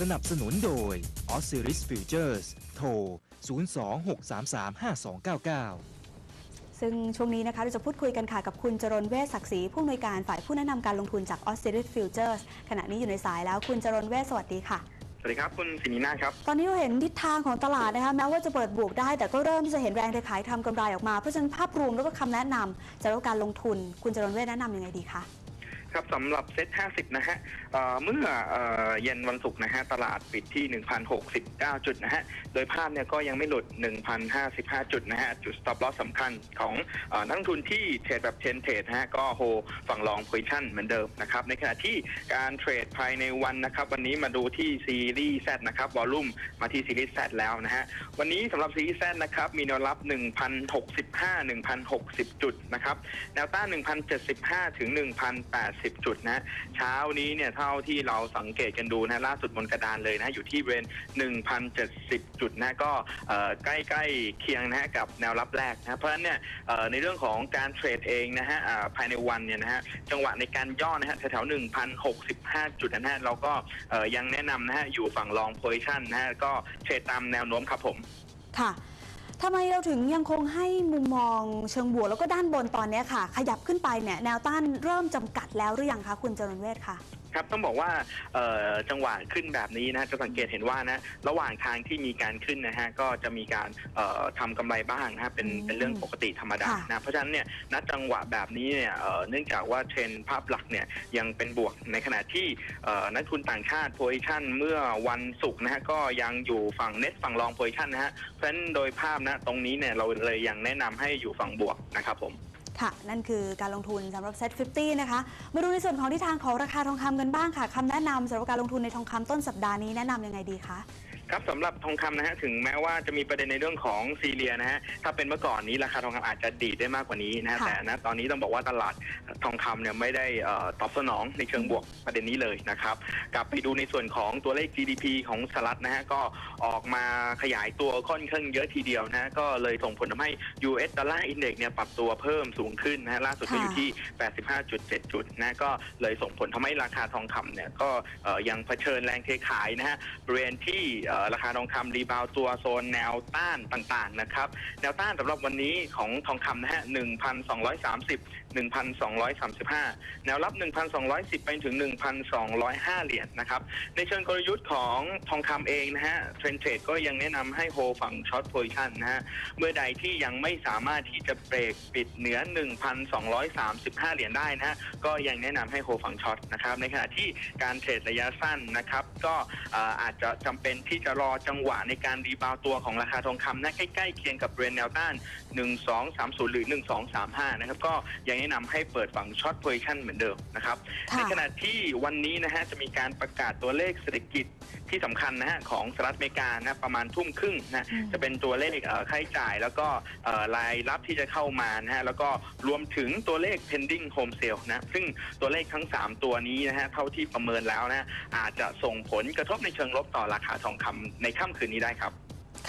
สนับสนุนโดย Osiris Futures โทร 026335299ซึ่งช่วงนี้นะคะเราจะพูดคุยกันค่ะกับคุณจรนเวชศักดิ์ศรีผู้อำนวยการฝ่ายผู้แนะนำการลงทุนจาก Australis Futures ขณะนี้อยู่ในสายแล้วคุณจรนเวชสวัสดีค่ะ สวัสดีครับ คุณสินีนาถครับ ตอนนี้เราเห็นทิศทางของตลาดนะคะแม้ว่าจะเปิดบวกได้ แต่ก็เริ่มที่จะเห็นแรงเทขายทำกำไรออกมา เพราะฉะนั้นภาพรวมแล้วก็คำแนะนำสำหรับการลงทุน คุณจรนเวชแนะนำยังไงดีคะ ครับสำหรับเซ็ต50 นะฮะเมื่อเย็นวันศุกร์นะฮะตลาดปิดที่ 1,069 จุดนะฮะโดยภาพเนี่ยก็ยังไม่หลุด 1,055 จุดนะฮะจุด stop loss สำคัญของเอ่อนักลงทุนที่เทรดแบบเทนเทรดนะฮะก็โฮฝั่งลองโพซิชั่นเหมือนเดิมนะครับในขณะที่การเทรดภายในวันนะครับวันนี้มาดูที่ซีรีส์ Z นะครับวอลลุ่มมาที่ซีรีส์ Z แล้วนะฮะวันนี้สำหรับซีรีส์ Z นะครับมีแนวรับ 1,065 1,060 จุดนะครับแนวต้าน1,075 ถึง 1,080 10 จุดนะเช้านี้เนี่ยเท่าที่เราสังเกตกันดูนะล่าสุดบนกระดานเลยนะอยู่ที่เวณ1,070 จุดนะก็ใกล้ๆเคียงนะกับแนวรับแรกนะเพราะฉะนั้นเนี่ยในเรื่องของการเทรดเองนะฮะภายในวันเนี่ยนะฮะจังหวะในการย่อนะฮะแถวๆ1,065 จุดนะฮะเราก็ยังแนะนำนะฮะอยู่ฝั่งลองโพซิชันนะฮะก็เทรดตามแนวโน้มครับผม ค่ะ ทำไมเราถึงยังคงให้มุมมองเชิงบวกแล้วก็ด้านบนตอนนี้ค่ะ ขยับขึ้นไปเนี่ยแนวต้านเริ่มจำกัดแล้วหรือยังคะคุณจรนเวศค่ะ ครับต้องบอกว่าเอ่อจังหวะขึ้นแบบนี้นะฮะจะสังเกตเห็นว่านะระหว่างทางที่มีการขึ้นนะฮะก็จะมีการเอ่อทำกำไรบ้างนะฮะเป็นอืมเป็นเรื่องปกติธรรมดาค่ะนะเพราะฉะนั้นเนี่ยณจังหวะแบบนี้เนี่ยเอ่อเนื่องจากว่าเทรนด์ภาพหลักเนี่ยยังเป็นบวกในขณะที่เอ่อนักทุนต่างชาติโพซิชันเมื่อวันศุกร์นะฮะก็ยังอยู่ฝั่งเน็ตฝั่งลองโพซิชันนะฮะเพราะฉะนั้นโดยภาพนะตรงนี้เนี่ยเราเลยยังแนะนำให้อยู่ฝั่งบวกนะครับผม ค่ะ นั่นคือการลงทุนสำหรับเซ็ต50 นะคะ มาดูในส่วนของทิศทางของราคาทองคำกันบ้างค่ะคำแนะนำสำหรับการลงทุนในทองคำต้นสัปดาห์นี้แนะนำยังไงดีคะ ครับสำหรับทองคำนะฮะถึงแม้ว่าจะมีประเด็นในเรื่องของซีเรียนะฮะถ้าเป็นเมื่อก่อนนี้ราคาทองคำอาจจะดีดได้มากกว่านี้นะฮะค่ะ แต่นะตอนนี้ต้องบอกว่าตลาดทองคำเนี่ยไม่ได้เอ่อตอบสนองในเชิงบวกประเด็นนี้เลยนะครับกลับไปดูในส่วนของตัวเลข GDP ของสหรัฐนะฮะก็ออกมาขยายตัวค่อนข้างเยอะทีเดียวนะฮะก็เลยส่งผลทำให้ US ดอลลาร์อินเด็กเนี่ยปรับตัวเพิ่มสูงขึ้นนะฮะล่าสุดก็อยู่ที่ 85.7 จุดนะก็เลยส่งผลทำให้ราคาทองคำเนี่ยก็เอ่อยังเผชิญแรงเทขายนะฮะบริเวณที่เอ่อราคาทองคำรีบาวตัวโซนแนวต้านต่างๆนะครับ แนวต้านสำหรับวันนี้ของทองคำนะฮะ1,230 1,235แนวรับ1,210ไปถึง1,205เหรียญนะครับ ในเชิงกลยุทธ์ของทองคำเองนะฮะเทรนเทรดก็ยังแนะนำให้โฮฝั่งช็อตโพซิชันนะฮะเมื่อใดที่ยังไม่สามารถที่จะเบรกปิดเหนือ 1,235 เหรียญได้นะฮะก็ยังแนะนำให้โฮฝั่งช็อตนะครับในขณะที่การเทรดระยะสั้นนะครับ ก็เอ่ออาจจะจำเป็นที่จะรอจังหวะในการรีบาวตัวของราคาทองคำนะใกล้ๆเคียงกับบริเวณแนวต้าน 1230 หรือ 1235 นะครับ ก็ยังแนะนำให้เปิดฝั่งช็อตโพซิชันเหมือนเดิมนะครับค่ะในขณะที่วันนี้นะฮะจะมีการประกาศตัวเลขเศรษฐกิจ ที่สำคัญนะฮะของสหรัฐอเมริกานะประมาณทุ่มครึ่งนะอืมจะเป็นตัวเลขเอ่อค่าใช้จ่าย แล้วก็เอ่อรายรับที่จะเข้ามานะฮะแล้วก็รวมถึงตัวเลข pending home sale นะซึ่งตัวเลขทั้ง 3 ตัวนี้นะฮะเท่าที่ประเมินแล้วนะอาจจะส่งผลกระทบในเชิงลบต่อราคาทองคำในค่ำคืนนี้ได้ครับ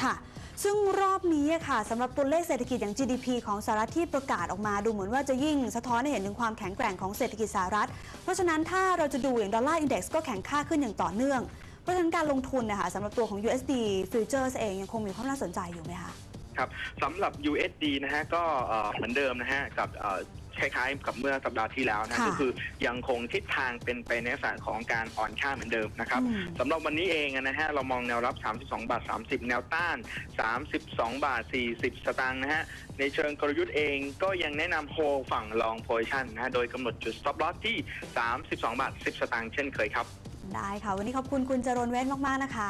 ค่ะซึ่งรอบนี้อะค่ะสำหรับตัวเลขเศรษฐกิจอย่าง GDP ของสหรัฐที่ประกาศออกมา ดูเหมือนว่าจะยิ่งสะท้อนให้เห็นถึงความแข็งแกร่งของเศรษฐกิจสหรัฐ เพราะฉะนั้นถ้าเราจะดูอย่างดอลลาร์อินเด็กซ์ก็แข็งค่าขึ้นอย่างต่อเนื่อง เพราะฉะนั้นการลงทุนนะคะสำหรับตัวของ USD Futures เองยังคงมีความน่าสนใจอยู่ไหมคะ ครับสำหรับ USD นะฮะก็เอ่อเหมือนเดิมนะฮะกับเอ่อคล้ายๆกับเมื่อสัปดาห์ที่แล้วนะค่ะก็คือยังคงทิศทางเป็นไปในลักษณะของการอ่อนค่าเหมือนเดิมนะครับอืม สำหรับวันนี้เองนะฮะเรามองแนวรับ 32 บาท 30 แนวต้าน 32 บาท 40 สตางค์นะฮะในเชิงกลยุทธ์เองก็ยังแนะนำโฮฝั่งลองโพซิชันนะฮะโดยกำหนดจุด stop loss ที่ 32 บาท 10 สตางค์เช่นเคยครับ ได้ค่ะ วันนี้ขอบคุณคุณจรนเวทมากๆนะคะ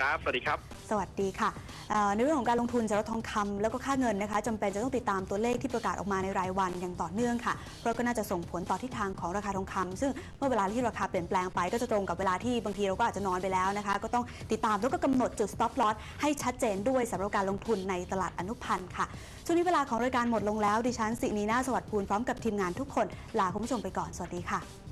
ครับ สวัสดีครับ สวัสดีค่ะเอ่อในเรื่องของการลงทุนสำหรับทองคำแล้วก็ค่าเงินนะคะจำเป็นจะต้องติดตามตัวเลขที่ประกาศออกมาในรายวันอย่างต่อเนื่องค่ะ เพราะก็น่าจะส่งผลต่อทิศทางของราคาทองคำซึ่งเมื่อเวลาที่ราคาเปลี่ยนแปลงไปก็จะตรงกับเวลาที่บางทีเราก็อาจจะนอนไปแล้วนะคะ ก็ต้องติดตามแล้วก็กำหนดจุด stop loss ให้ชัดเจนด้วยสำหรับการลงทุนในตลาดอนุพันธ์ค่ะช่วงนี้เวลาของรายการหมดลงแล้วดิฉันสินีนาสวัสดิ์ภูลพร้อมกับทีมงานทุกคนลาคุณผู้ชมไปก่อนสวัสดีค่ะ